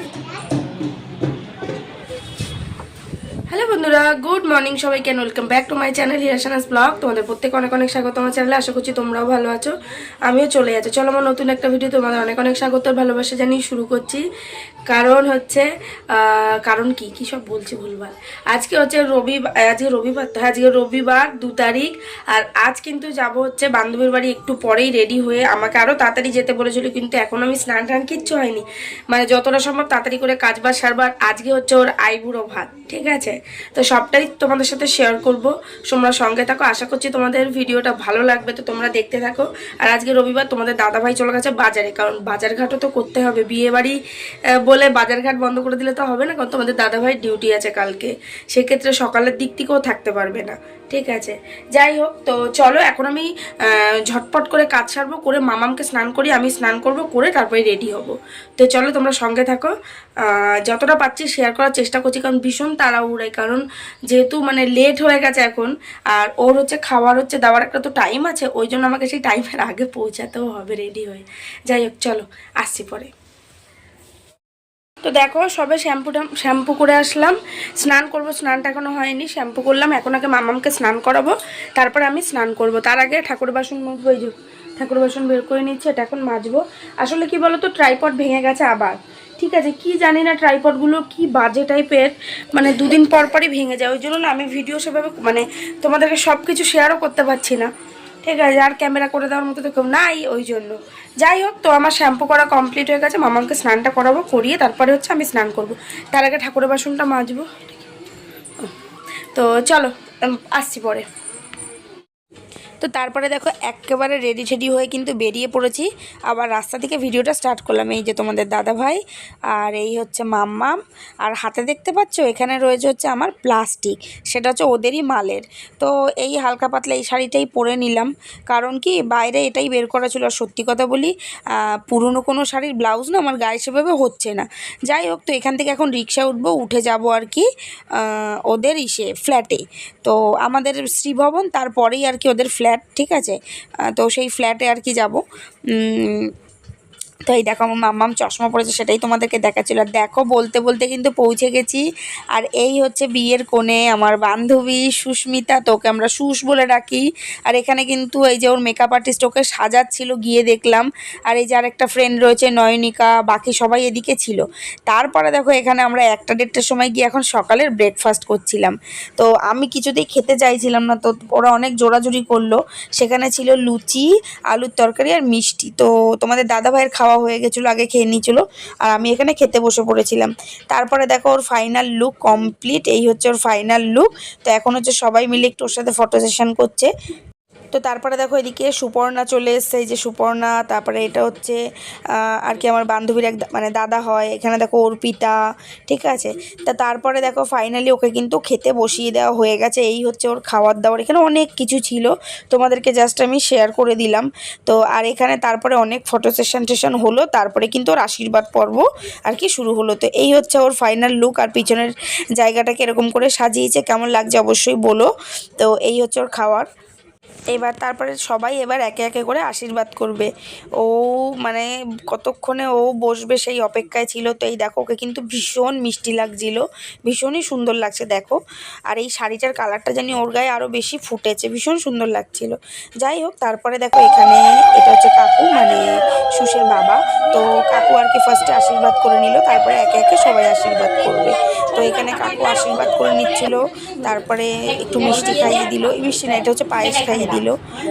Bye. Good morning সবাই সবাইকে welcome back to my channel হিরাসানাস blog তোমাদের প্রত্যেক অনেক অনেক স্বাগত আমার চ্যানেলে আশা করছি তোমরাও ভালো আছো, আমিও চলে যাচ্ছি চলো, আমার নতুন একটা ভিডিও তোমাদের অনেক অনেক স্বাগত ভালোবাসা জানিয়ে শুরু করছি। কারণ হচ্ছে কারণ কি? কি সব বলছি ভুলভাল? আজকে হচ্ছে রবিবার আজকে রবিবার, তো আজকে রবিবার দু তারিখ, আর আজ কিন্তু যাব হচ্ছে বান্ধবীর বাড়ি একটু পরেই রেডি হয়ে। আমাকে আরও তাড়াতাড়ি যেতে বলেছিল, কিন্তু এখন আমি স্নান টান কিচ্ছু হয়নি। মানে যতটা সম্ভব তাড়াতাড়ি করে কাজ বাজ সারবার। আজকে হচ্ছে ওর আইবুড়ো ভাত, ঠিক আছে? তো সবটাই তোমাদের সাথে শেয়ার করব। তোমরা সঙ্গে থাকো। আশা করছি তোমাদের ভিডিওটা ভালো লাগবে, তো তোমরা দেখতে থাকো। আর আজকে রবিবার তোমাদের দাদাভাই চলে গেছে বাজারে। কারণ বাজারঘাটও তো করতে হবে। বিয়েবাড়ি বলে বাজারঘাট বন্ধ করে দিলে তো হবে না, কারণ তোমাদের দাদাভাই ডিউটি আছে কালকে। সেক্ষেত্রে সকালের দিক থেকেও থাকতে পারবে না। ঠিক আছে। যাই হোক, তো চলো এখন আমি ঝটপট করে কাজ সারবো, করে মামামকে স্নান করি আমি স্নান করব, করে তারপরে রেডি হব। তো চলো তোমরা সঙ্গে থাকো। যতটা পাচ্ছি শেয়ার করার চেষ্টা করছি, কারণ ভীষণ তাড়াহুড়াই কারণ যেহেতু মানে লেট হয়ে গেছে এখন, আর ওর হচ্ছে খাওয়ার হচ্ছে, দেওয়ার একটা তো টাইম আছে, ওই জন্য আমাকে সেই টাইমের আগে পৌঁছাতেও হবে রেডি হয়ে। যাই হোক, চলো, আসছি পরে। তো দেখো, সবে শ্যাম্পুটা শ্যাম্পু করে আসলাম। স্নান করব, স্নানটা এখনও হয়নি, শ্যাম্পু করলাম। এখন আগে মামামকে স্নান করাবো, তারপর আমি স্নান করব। তার আগে ঠাকুর বাসন মাজবো এই ঠাকুর বাসন বের করে নিচ্ছে, এটা এখন মাজবো। আসলে কি বলো তো ট্রাইপড ভেঙে গেছে আবার। ঠিক আছে, কি জানি না ট্রাইপডগুলো কি বাজে টাইপের মানে দুদিন পর পরই ভেঙে যায়। ওই জন্য না আমি ভিডিও সেভাবে মানে তোমাদেরকে সব কিছু শেয়ারও করতে পারছি না। ঠিক আছে, আর ক্যামেরা করে দেওয়ার মতো তো কেউ নাই ওই জন্য। যাই হোক, তো আমার শ্যাম্পু করা কমপ্লিট হয়ে গেছে, মামাকে স্নানটা করাবো, করিয়ে তারপরে হচ্ছে আমি স্নান করব। তার আগে ঠাকুরের বাসনটা মাজবো। তো চলো আসছি পরে। তো তারপরে দেখো একেবারে রেডি টেডি হয়ে কিন্তু বেরিয়ে পড়েছি। আবার রাস্তা থেকে ভিডিওটা স্টার্ট করলাম এই যে তোমাদের দাদা ভাই আর এই হচ্ছে মাম্মাম। আর হাতে দেখতে পাচ্ছ, এখানে রয়েছে হচ্ছে আমার প্লাস্টিক সেটা হচ্ছে ওদেরই মালের। তো এই হালকা পাতলা এই শাড়িটাই পরে নিলাম। কারণ কি, বাইরে এটাই বের করা ছিল। আর সত্যি কথা বলি পুরনো কোনো শাড়ির ব্লাউজ না আমার গায়ে সেভাবে হচ্ছে না। যাই হোক, তো এখান থেকে এখন রিক্সা উঠবো, উঠে যাব আর কি ওদের ইসে ফ্ল্যাটে তো আমাদের শ্রীভবন, তারপরেই আর কি ওদের ফ্ল্যাট ঠিক আছে? তো সেই ফ্ল্যাটে আর কি যাব। তো এই দেখো, আমার মাম্মাম চশমা পড়েছে সেটাই তোমাদেরকে দেখাচ্ছিল। আর দেখো, বলতে বলতে কিন্তু পৌঁছে গেছি। আর এই হচ্ছে বিয়ের কোণে আমার বান্ধবী সুস্মিতা, তোকে আমরা সুস বলে ডাকি। আর এখানে কিন্তু এই যে ওর মেকআপ আর্টিস্ট ওকে সাজাচ্ছিল, গিয়ে দেখলাম। আর এই যে আর একটা ফ্রেন্ড রয়েছে, নয়নিকা, বাকি সবাই এদিকে ছিল। তারপরে দেখো, এখানে আমরা একটা দেড়টার সময় গিয়ে এখন সকালের ব্রেকফাস্ট করছিলাম। তো আমি কিছুতেই খেতে চাইছিলাম না, তো ওরা অনেক জোরাজুরি করল। সেখানে ছিল লুচি, আলুর তরকারি আর মিষ্টি। তো তোমাদের দাদা ভাইয়ের খাওয়া হয়ে গেছিল, আগে খেয়ে নিয়েছিল আর আমি এখানে খেতে বসে পড়েছিলাম। তারপরে দেখো ওর ফাইনাল লুক কমপ্লিট এই হচ্ছে ওর ফাইনাল লুক তো এখন হচ্ছে সবাই মিলে একটু ওর সাথে ফটো সেশন করছে। তো তারপরে দেখো এদিকে সুপর্ণা চলে এসছে, এই যে সুপর্ণা, তারপরে এটা হচ্ছে আর কি আমার বান্ধবীর এক মানে দাদা হয়, এখানে দেখো অর্পিতা, ঠিক আছে? তা তারপরে দেখো ফাইনালি ওকে কিন্তু খেতে বসিয়ে দেওয়া হয়ে গেছে, এই হচ্ছে ওর খাওয়ার দাওয়ার, এখানে অনেক কিছু ছিল, তোমাদেরকে জাস্ট আমি শেয়ার করে দিলাম। তো আর এখানে তারপরে অনেক ফটো সেশন টেশন হলো, তারপরে কিন্তু ওর আশীর্বাদ পর্ব আর কি শুরু হলো। তো এই হচ্ছে ওর ফাইনাল লুক আর পিছনের জায়গাটাকে এরকম করে সাজিয়েছে, কেমন লাগছে অবশ্যই বলো। তো এই হচ্ছে ওর খাওয়ার। এবার তারপরে সবাই এবার একে একে করে আশীর্বাদ করবে। ও মানে কতক্ষণে ও বসবে সেই অপেক্ষায় ছিল তো এই দেখো, ওকে কিন্তু ভীষণ মিষ্টি লাগছিল, ভীষণই সুন্দর লাগছে দেখো। আর এই শাড়িটার কালারটা জানি ওর গায়ে আরও বেশি ফুটেছে, ভীষণ সুন্দর লাগছিল। যাই হোক, তারপরে দেখো এখানে এটা হচ্ছে কাকু মানে সুশের বাবা। তো কাকু আর কি ফার্স্টে আশীর্বাদ করে নিল, তারপরে একে একে সবাই আশীর্বাদ করবে। তো এখানে কাকু আশীর্বাদ করে নিচ্ছিল, তারপরে একটু মিষ্টি খাইয়ে দিল। এই মিষ্টি না, এটা হচ্ছে পায়েস খাইয়ে দিল,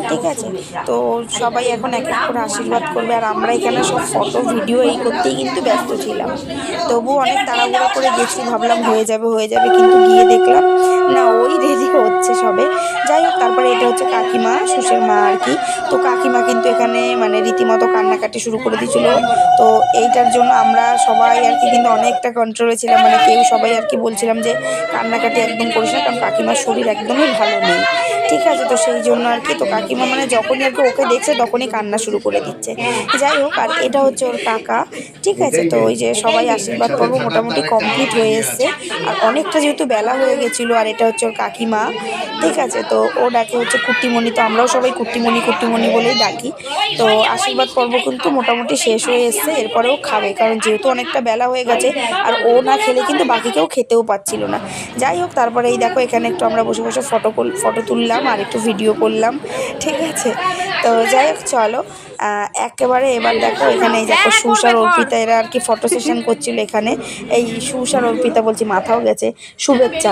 ঠিক আছে? তো সবাই এখন এক এক করে আশীর্বাদ করবে, আর আমরা এখানে সব ফটো, ভিডিও এই করতেই কিন্তু ব্যস্ত ছিলাম। তবু অনেক তাড়াহুড়ো করে গেছি, ভাবলাম হয়ে যাবে হয়ে যাবে, কিন্তু গিয়ে দেখলাম তারপরে এটা হচ্ছে কাকিমা সুশের মা আর কি। তো কাকিমা কিন্তু এখানে মানে রীতিমতো কান্নাকাটি শুরু করে দিয়েছিল। তো এইটার জন্য আমরা সবাই আর কি কিন্তু অনেকটা কন্ট্রোলে ছিলাম। মানে কেউ সবাই আর কি বলছিলাম যে কান্নাকাটি একদম করিস না, কারণ কাকিমার শরীর একদমই ভালো নেই। ঠিক আছে তো সেই জন্য আর কি। তো কাকিমা মানে যখনই আর কি ওকে দেখছে তখনই কান্না শুরু করে দিচ্ছে। যাই হোক, আর এটা হচ্ছে ওর কাকা। ঠিক আছে তো ওই যে সবাই আশীর্বাদ পর্ব মোটামুটি কমপ্লিট হয়ে এসছে। আর অনেকটা যেহেতু বেলা হয়ে গেছিল, আর এটা হচ্ছে ওর কাকিমা। ঠিক আছে তো ও ডাকে হচ্ছে কুট্টিমণি, তো আমরাও সবাই কুট্টিমণি কুট্টিমণি বলেই ডাকি। তো আশীর্বাদ পর্ব কিন্তু মোটামুটি শেষ হয়ে এসছে, এরপরেও খাবে, কারণ যেহেতু অনেকটা বেলা হয়ে গেছে, আর ও না খেলে কিন্তু বাকি কেউ খেতেও পাচ্ছিল না। যাই হোক তারপরে এই দেখো এখানে একটু আমরা বসে বসে ফটো ফটো তুললাম। আর একটু ভিডিও করলাম। ঠিক আছে? তো যাই হোক চলো। একেবারে এবার দেখো এখানে এই দেখো সুসার অর্পিতা এরা আর কি ফটো সেশন করছিল এখানে। এই সুষার অর্পিতা বলছি মাথাও গেছে। শুভেচ্ছা।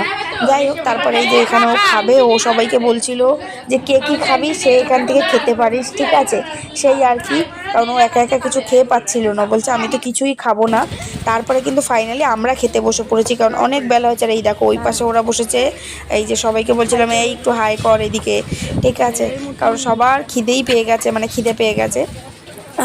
যাই হোক তারপরে এই যে এখানে ও খাবে ও সবাইকে বলছিল যে কে কী খাবি? সে এখান থেকে খেতে পারিস। ঠিক আছে? সেই আর কি। কারণ ও একা একা কিছু খেয়ে পাচ্ছিল না। বলছে, আমি তো কিছুই খাব না। তারপরে কিন্তু ফাইনালি আমরা খেতে বসে পড়েছি, কারণ অনেক বেলা হয়েছে। আর এই দেখো, ওই পাশে ওরা বসেছে, এই যে সবাইকে বলছিলাম, এই একটু হাই কর এদিকে। ঠিক আছে, কারণ সবার খিদেই পেয়ে গেছে মানে খিদে পেয়ে গেছে।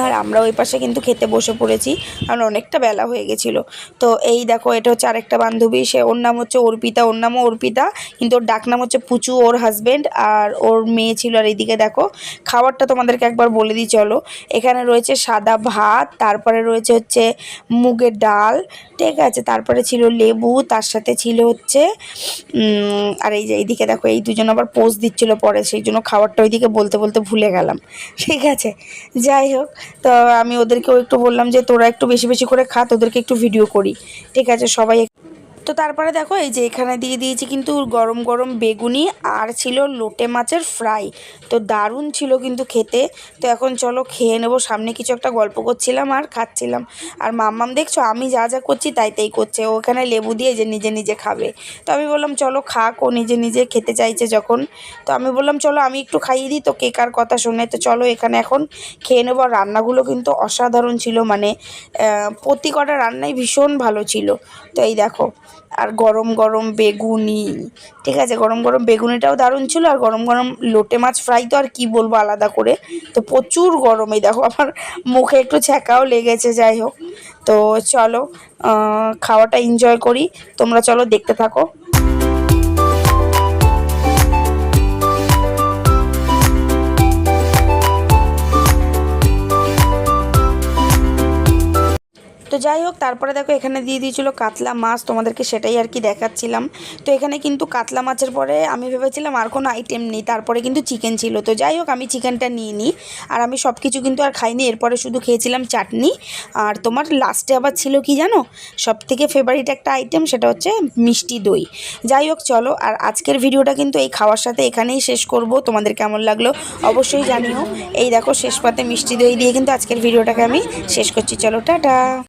আর আমরা ওই পাশে কিন্তু খেতে বসে পড়েছি, কারণ অনেকটা বেলা হয়ে গেছিল। তো এই দেখো, এটা হচ্ছে আরেকটা বান্ধবী, সে ওর নাম হচ্ছে অর্পিতা, ওর নামও অর্পিতা, কিন্তু ওর ডাক নাম হচ্ছে পুচু, ওর হাজবেন্ড আর ওর মেয়ে ছিল আর এইদিকে দেখো। খাবারটা তোমাদেরকে একবার বলে দিই, চলো। এখানে রয়েছে সাদা ভাত, তারপরে রয়েছে হচ্ছে মুগের ডাল, ঠিক আছে? তারপরে ছিল লেবু, তার সাথে ছিল হচ্ছে আর এই যে এইদিকে দেখো, এই দুজন আবার পোজ দিচ্ছিল পরে, সেই জন্য খাবারটা ওইদিকে বলতে বলতে ভুলে গেলাম। ঠিক আছে? যাই হোক তো আমি ওদেরকেও একটু বললাম যে তোরা একটু বেশি বেশি করে খা, তোদেরকে একটু ভিডিও করি। ঠিক আছে, সবাই তো তারপরে দেখো, এই যে এখানে দিয়ে দিয়েছি কিন্তু গরম গরম বেগুনি আর ছিল লোটে মাছের ফ্রাই। তো দারুণ ছিল কিন্তু খেতে। তো এখন চলো খেয়ে নেব। সামনে কিছু একটা গল্প করছিলাম আর খাচ্ছিলাম। আর মাম্মাম, দেখছ, আমি যা যা করছি তাই তাই করছে। ওখানে লেবু দিয়ে যে নিজে নিজে খাবে। তো আমি বললাম, চলো খাক। ও নিজে নিজে খেতে চাইছে যখন। তো আমি বললাম, চলো, আমি একটু খাইয়ে দিই তো কে কার কথা শুনে। তো চলো এখানে এখন খেয়ে নেব। আর রান্নাগুলো কিন্তু অসাধারণ ছিল। মানে প্রতি কটা রান্নাই ভীষণ ভালো ছিল। তো এই দেখো আর গরম গরম বেগুনি, ঠিক আছে? গরম গরম বেগুনিটাও দারুণ ছিল আর গরম গরম লোটে মাছ ফ্রাই তো আর কি বলব আলাদা করে? তো প্রচুর গরমে দেখো, আমার মুখে একটু ছ্যাঁকাও লেগেছে, যাই হোক। তো চলো খাওয়াটা এনজয় করি। তোমরা চলো দেখতে থাকো। তো যাই হোক, তারপরে দেখো এখানে দিয়ে দিয়েছিল কাতলা মাছ, তোমাদেরকে সেটাই আর কি দেখাচ্ছিলাম। তো এখানে কিন্তু কাতলা মাছের পরে আমি ভেবেছিলাম আর কোনো আইটেম নেই, তারপরে কিন্তু চিকেন ছিল। তো যাই হোক, আমি চিকেনটা নিয়ে নিই। আর আমি সব কিছু কিন্তু আর খাইনি, এরপরে শুধু খেয়েছিলাম চাটনি। আর তোমার লাস্টে আবার ছিল কি জানো? সব থেকে ফেভারিট একটা আইটেম সেটা হচ্ছে মিষ্টি দই। যাই হোক, চলো, আর আজকের ভিডিওটা কিন্তু এই খাওয়ার সাথে এখানেই শেষ করব। তোমাদের কেমন লাগল অবশ্যই জানিও। এই দেখো, শেষ পাতে মিষ্টি দই দিয়ে কিন্তু আজকের ভিডিওটাকে আমি শেষ করছি। চলো, টাটা!